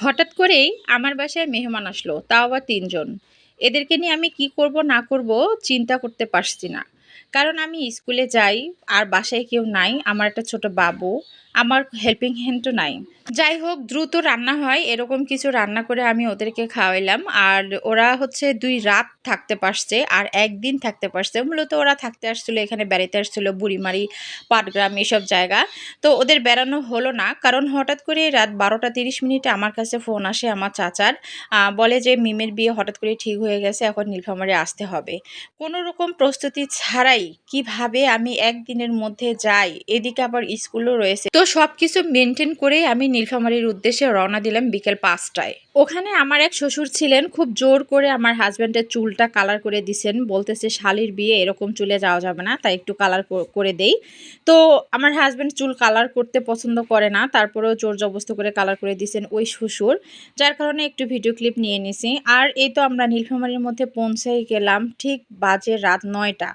হঠাৎ করেই আমার বাসায় মেহমান আসলো, তাও আবার তিনজন। এদেরকে নিয়ে আমি কি করব না করব চিন্তা করতে পারছি না। কারণ আমি স্কুলে যাই আর বাসায় কেউ নাই, আমার একটা ছোট বাবু, আমার হেল্পিং হ্যান্ডও নাই। যাই হোক, দ্রুত রান্না হয়, এরকম কিছু রান্না করে আমি ওদেরকে খাওয়াইলাম। আর ওরা হচ্ছে দুই রাত থাকতে পারছে আর একদিন থাকতে পারছে। মূলত ওরা থাকতে আসছিল, এখানে বেড়াতে আসছিল, বুড়িমারি, পাটগ্রাম, এসব জায়গা। তো ওদের বেড়ানো হলো না, কারণ হঠাৎ করে রাত বারোটা তিরিশ মিনিটে আমার কাছে ফোন আসে আমার চাচার বলে যে মিমের বিয়ে হঠাৎ করে ঠিক হয়ে গেছে, এখন নীলফামারে আসতে হবে। কোনো রকম প্রস্তুতি ছাড়াই কীভাবে আমি একদিনের মধ্যে যাই? এদিকে আবার স্কুলও রয়েছে। তো সব কিছু মেনটেন করে আমি নীলফামারির উদ্দেশ্যে রওনা দিলাম বিকেল পাঁচটায়। ওখানে আমার এক শ্বশুর ছিলেন, খুব জোর করে আমার হাজব্যান্ডের চুলটা কালার করে দিছেন, বলতেছে শালির বিয়ে এরকম চুলে যাওয়া যাবে না, তাই একটু কালার করে দেই। তো আমার হাজব্যান্ড চুল কালার করতে পছন্দ করে না, তারপরেও জোর জবস্ত করে কালার করে দিছেন ওই শ্বশুর, যার কারণে একটু ভিডিও ক্লিপ নিয়ে নিছি। আর এই তো আমরা নীলফামারির মধ্যে পৌঁছাই গেলাম, ঠিক বাজে রাত নয়টা।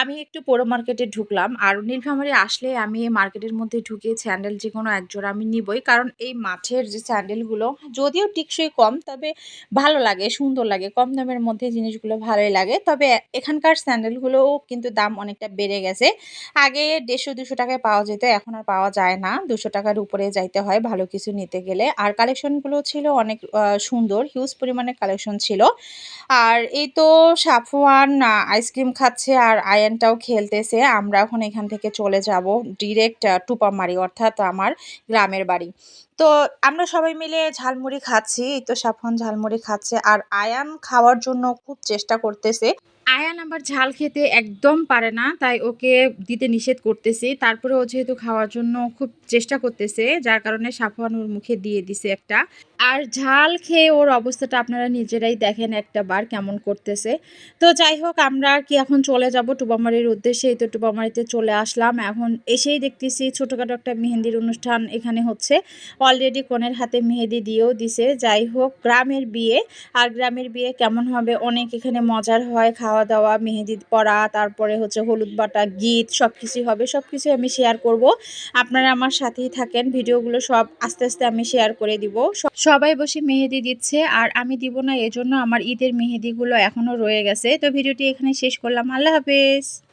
আমি একটু পৌর মার্কেটে ঢুকলাম, আর নীলফামারি আসলে আমি এই মার্কেটের মধ্যে ঢুকে স্যান্ডেল যে কোনো একজোড়া আমি নিবই, কারণ এই মাঠের যে স্যান্ডেলগুলো যদিও টিকসই কম, তবে ভালো লাগে, সুন্দর লাগে। কম দামের মধ্যে জিনিসগুলো ভালোই লাগে। তবে এখানকার স্যান্ডেলগুলোও কিন্তু দাম অনেকটা বেড়ে গেছে। আগে দেড়শো, দুশো টাকায় পাওয়া যেত, এখন আর পাওয়া যায় না। দুশো টাকার উপরে যাইতে হয় ভালো কিছু নিতে গেলে। আর কালেকশনগুলো ছিল অনেক সুন্দর হিউজ পরিমাণে কালেকশন ছিল। আর এই তো সাফওয়ান আইসক্রিম খাচ্ছে আর আয়ানটাও খেলতেছে। আমরা এখন এখান থেকে চলে যাব ডিরেক্ট টুপামারি অর্থাৎ আমার গ্রামের বাড়ি। তো আমরা সবাই মিলে ঝালমুড়ি খাচ্ছি এই তো সাফন ঝালমুড়ি খাচ্ছে আর আয়ান খাওয়ার জন্য খুব চেষ্টা করতেছে। আয়ান আবার ঝাল খেতে একদম পারে না, তাই ওকে দিতে নিষেধ করতেছি। তারপরে ও যেহেতু খাওয়ার জন্য খুব চেষ্টা করতেছে, যার কারণে সাফওয়ান ওর মুখে দিয়ে দিছে একটা। আর ঝাল খেয়ে ওর অবস্থাটা আপনারা নিজেরাই দেখেন একটা বার কেমন করতেছে। তো যাই হোক, আমরা কি এখন চলে যাব টুবামারির উদ্দেশ্যে তো টুবামারিতে চলে আসলাম। এখন এসেই দেখতেছি ছোটোখাটো একটা মেহেন্দির অনুষ্ঠান এখানে হচ্ছে। অলরেডি কনের হাতে মেহেদি দিয়েও দিছে। যাই হোক, গ্রামের বিয়ে। আর গ্রামের বিয়ে কেমন হবে, অনেক এখানে মজার হয়, খাওয়া দাওয়া মেহেদি পড়া, তারপরে হচ্ছে হলুদ বাটা, গীত সব কিছুই হবে। সব কিছুই আমি শেয়ার করব। আপনারা আমার সাথেই থাকেন। ভিডিওগুলো সব আস্তে আস্তে আমি শেয়ার করে দিব। সবাই বসে মেহেদি দিচ্ছে, আর আমি দিব না, এজন্য আমার ঈদের মেহেদিগুলো এখনও রয়ে গেছে। তো ভিডিওটি এখানে শেষ করলাম। আল্লাহ হাফেজ।